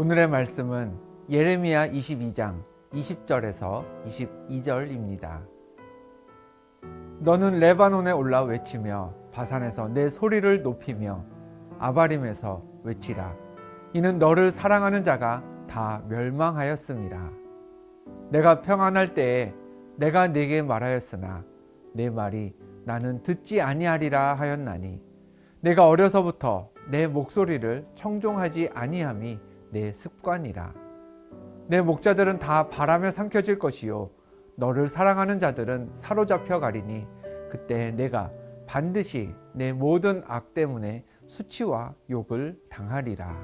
오늘의 말씀은 예레미야 22장 20절에서 22절입니다. 너는 레바논에 올라 외치며 바산에서 내 소리를 높이며 아바림에서 외치라. 이는 너를 사랑하는 자가 다 멸망하였음이라. 내가 평안할 때에 내가 네게 말하였으나 내 말이 나는 듣지 아니하리라 하였나니 내가 어려서부터 내 목소리를 청종하지 아니함이 내 습관이라. 내 목자들은 다 바람에 삼켜질 것이요 너를 사랑하는 자들은 사로잡혀 가리니 그때 내가 반드시 내 모든 악 때문에 수치와 욕을 당하리라.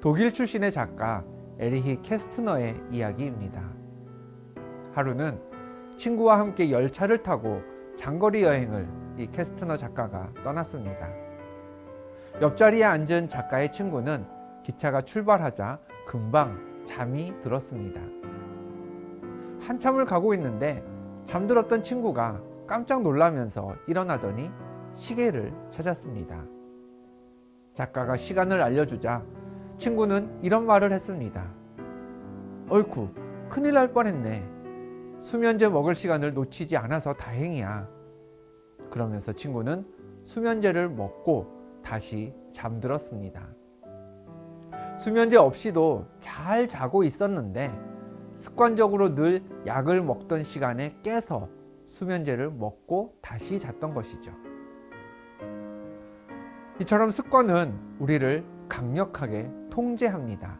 독일 출신의 작가 에리히 캐스트너의 이야기입니다. 하루는 친구와 함께 열차를 타고 장거리 여행을 이 캐스트너 작가가 떠났습니다. 옆자리에 앉은 작가의 친구는 기차가 출발하자 금방 잠이 들었습니다. 한참을 가고 있는데 잠들었던 친구가 깜짝 놀라면서 일어나더니 시계를 찾았습니다. 작가가 시간을 알려주자 친구는 이런 말을 했습니다. 얼쿠, 큰일 날 뻔했네. 수면제 먹을 시간을 놓치지 않아서 다행이야. 그러면서 친구는 수면제를 먹고 다시 잠들었습니다. 수면제 없이도 잘 자고 있었는데 습관적으로 늘 약을 먹던 시간에 깨서 수면제를 먹고 다시 잤던 것이죠. 이처럼 습관은 우리를 강력하게 통제합니다.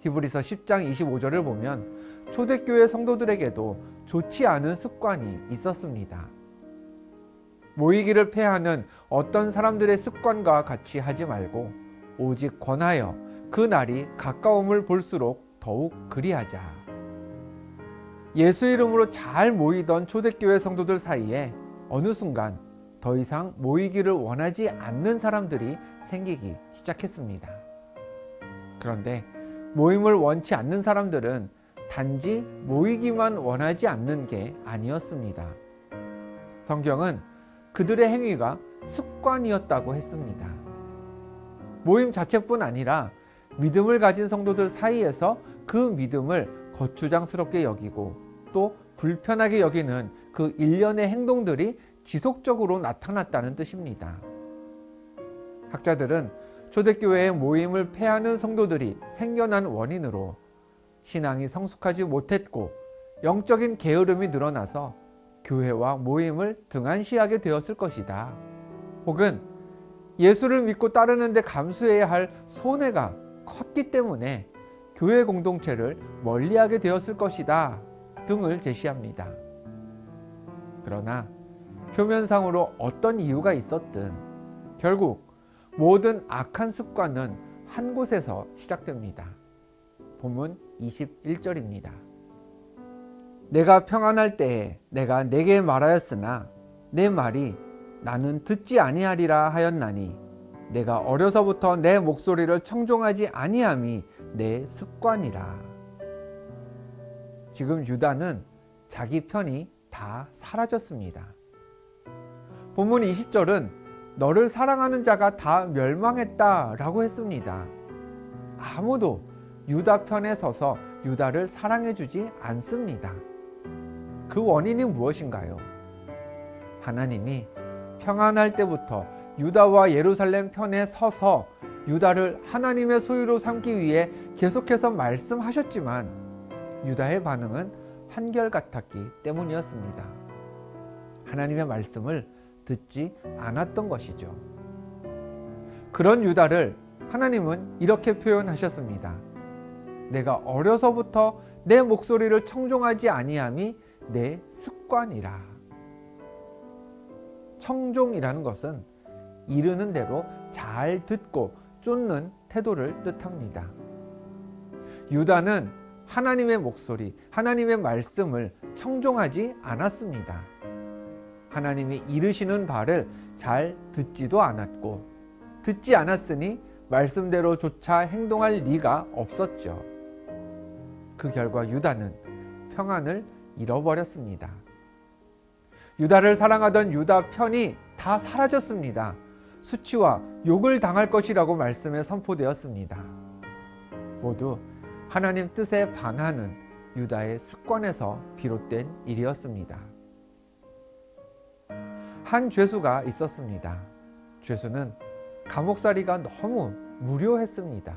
히브리서 10장 25절을 보면 초대교회 성도들에게도 좋지 않은 습관이 있었습니다. 모이기를 패하는 어떤 사람들의 습관과 같이 하지 말고 오직 권하여 그 날이 가까움을 볼수록 더욱 그리하자. 예수 이름으로 잘 모이던 초대교회 성도들 사이에 어느 순간 더 이상 모이기를 원하지 않는 사람들이 생기기 시작했습니다. 그런데 모임을 원치 않는 사람들은 단지 모이기만 원하지 않는 게 아니었습니다. 성경은 그들의 행위가 습관이었다고 했습니다. 모임 자체뿐 아니라 믿음을 가진 성도들 사이에서 그 믿음을 거추장스럽게 여기고 또 불편하게 여기는 그 일련의 행동들이 지속적으로 나타났다는 뜻입니다. 학자들은 초대교회의 모임을 폐하는 성도들이 생겨난 원인으로 신앙이 성숙하지 못했고 영적인 게으름이 늘어나서 교회와 모임을 등한시하게 되었을 것이다. 혹은 예수를 믿고 따르는데 감수해야 할 손해가 컸기 때문에 교회 공동체를 멀리하게 되었을 것이다 등을 제시합니다. 그러나 표면상으로 어떤 이유가 있었든 결국 모든 악한 습관은 한 곳에서 시작됩니다. 본문 21절입니다. 내가 평안할 때에 내가 내게 말하였으나 내 말이 나는 듣지 아니하리라 하였나니 내가 어려서부터 내 목소리를 청종하지 아니함이 내 습관이라. 지금 유다는 자기 편이 다 사라졌습니다. 본문 20절은 너를 사랑하는 자가 다 멸망했다 라고 했습니다. 아무도 유다 편에 서서 유다를 사랑해 주지 않습니다. 그 원인이 무엇인가요? 하나님이 평안할 때부터 유다와 예루살렘 편에 서서 유다를 하나님의 소유로 삼기 위해 계속해서 말씀하셨지만 유다의 반응은 한결같았기 때문이었습니다. 하나님의 말씀을 듣지 않았던 것이죠. 그런 유다를 하나님은 이렇게 표현하셨습니다. 내가 어려서부터 내 목소리를 청종하지 아니함이 내 습관이라. 청종이라는 것은 이르는 대로 잘 듣고 쫓는 태도를 뜻합니다. 유다는 하나님의 목소리, 하나님의 말씀을 청종하지 않았습니다. 하나님이 이르시는 바를 잘 듣지도 않았고 듣지 않았으니 말씀대로조차 행동할 리가 없었죠. 그 결과 유다는 평안을 잃어버렸습니다. 유다를 사랑하던 유다 편이 다 사라졌습니다. 수치와 욕을 당할 것이라고 말씀에 선포되었습니다. 모두 하나님 뜻에 반하는 유다의 습관에서 비롯된 일이었습니다. 한 죄수가 있었습니다. 죄수는 감옥살이가 너무 무료했습니다.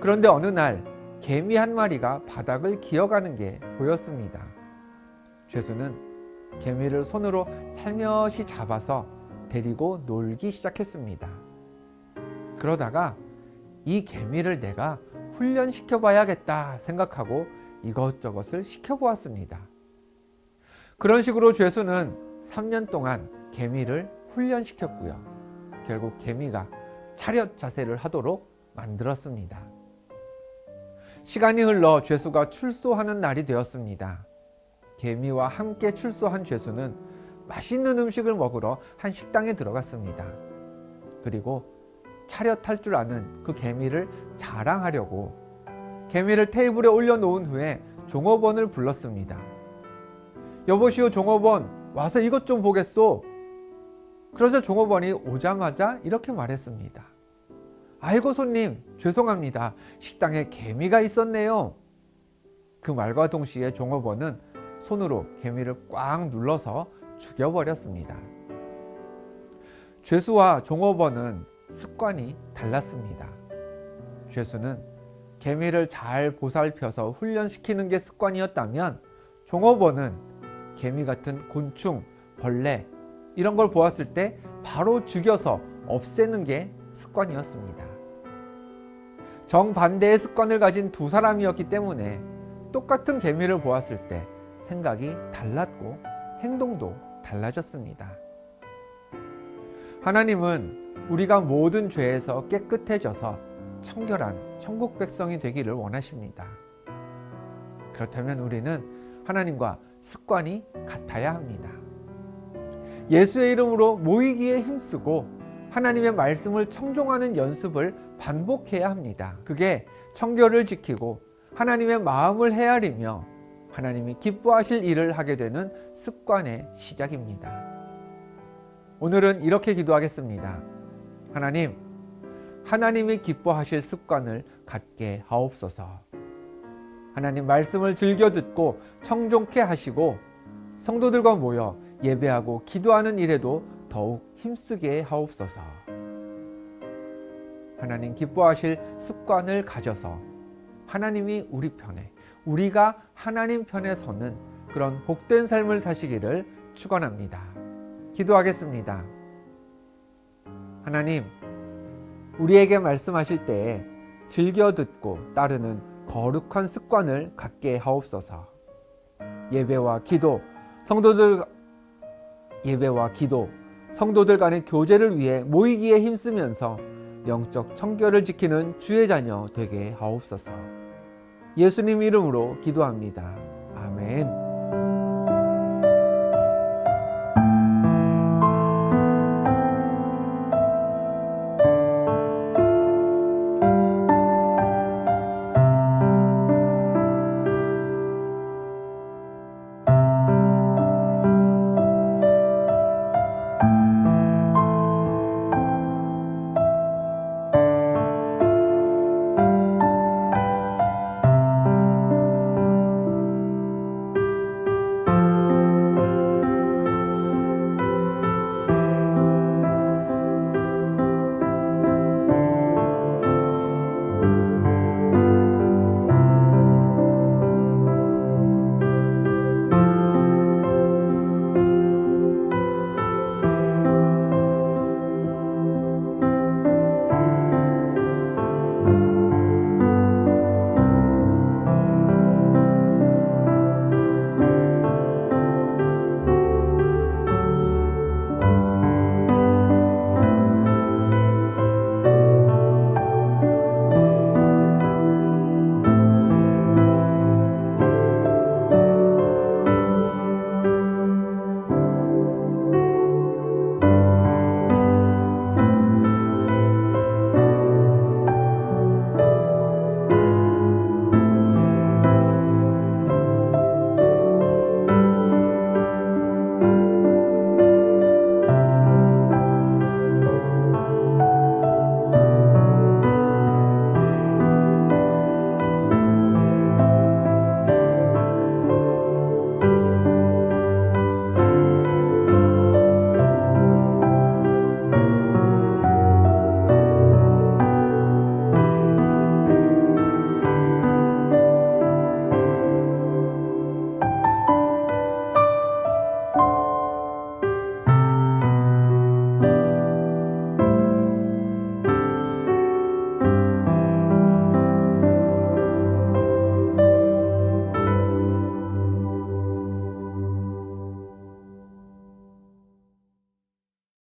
그런데 어느 날 개미 한 마리가 바닥을 기어가는 게 보였습니다. 죄수는 개미를 손으로 살며시 잡아서 데리고 놀기 시작했습니다. 그러다가 이 개미를 내가 훈련시켜 봐야겠다 생각하고 이것저것을 시켜보았습니다. 그런 식으로 죄수는 3년 동안 개미를 훈련시켰고요. 결국 개미가 차렷 자세를 하도록 만들었습니다. 시간이 흘러 죄수가 출소하는 날이 되었습니다. 개미와 함께 출소한 죄수는 맛있는 음식을 먹으러 한 식당에 들어갔습니다. 그리고 차렷할 줄 아는 그 개미를 자랑하려고 개미를 테이블에 올려놓은 후에 종업원을 불렀습니다. 여보시오 종업원 와서 이것 좀 보겠소. 그러자 종업원이 오자마자 이렇게 말했습니다. 아이고 손님 죄송합니다. 식당에 개미가 있었네요. 그 말과 동시에 종업원은 손으로 개미를 꽉 눌러서 죽여버렸습니다. 죄수와 종업원은 습관이 달랐습니다. 죄수는 개미를 잘 보살펴서 훈련시키는 게 습관이었다면 종업원은 개미 같은 곤충, 벌레 이런 걸 보았을 때 바로 죽여서 없애는 게 습관이었습니다. 정반대의 습관을 가진 두 사람이었기 때문에 똑같은 개미를 보았을 때 생각이 달랐고 행동도 달라졌습니다. 하나님은 우리가 모든 죄에서 깨끗해져서 청결한 천국 백성이 되기를 원하십니다. 그렇다면 우리는 하나님과 습관이 같아야 합니다. 예수의 이름으로 모이기에 힘쓰고 하나님의 말씀을 청종하는 연습을 반복해야 합니다. 그게 청결을 지키고 하나님의 마음을 헤아리며 하나님이 기뻐하실 일을 하게 되는 습관의 시작입니다. 오늘은 이렇게 기도하겠습니다. 하나님, 하나님이 기뻐하실 습관을 갖게 하옵소서. 하나님 말씀을 즐겨 듣고 청종케 하시고 성도들과 모여 예배하고 기도하는 일에도 더욱 힘쓰게 하옵소서. 하나님 기뻐하실 습관을 가져서 하나님이 우리 편에 우리가 하나님 편에 서는 그런 복된 삶을 사시기를 축원합니다. 기도하겠습니다. 하나님, 우리에게 말씀하실 때에 즐겨 듣고 따르는 거룩한 습관을 갖게 하옵소서. 예배와 기도, 성도들 예배와 기도, 성도들 간의 교제를 위해 모이기에 힘쓰면서 영적 청결을 지키는 주의 자녀 되게 하옵소서. 예수님 이름으로 기도합니다. 아멘.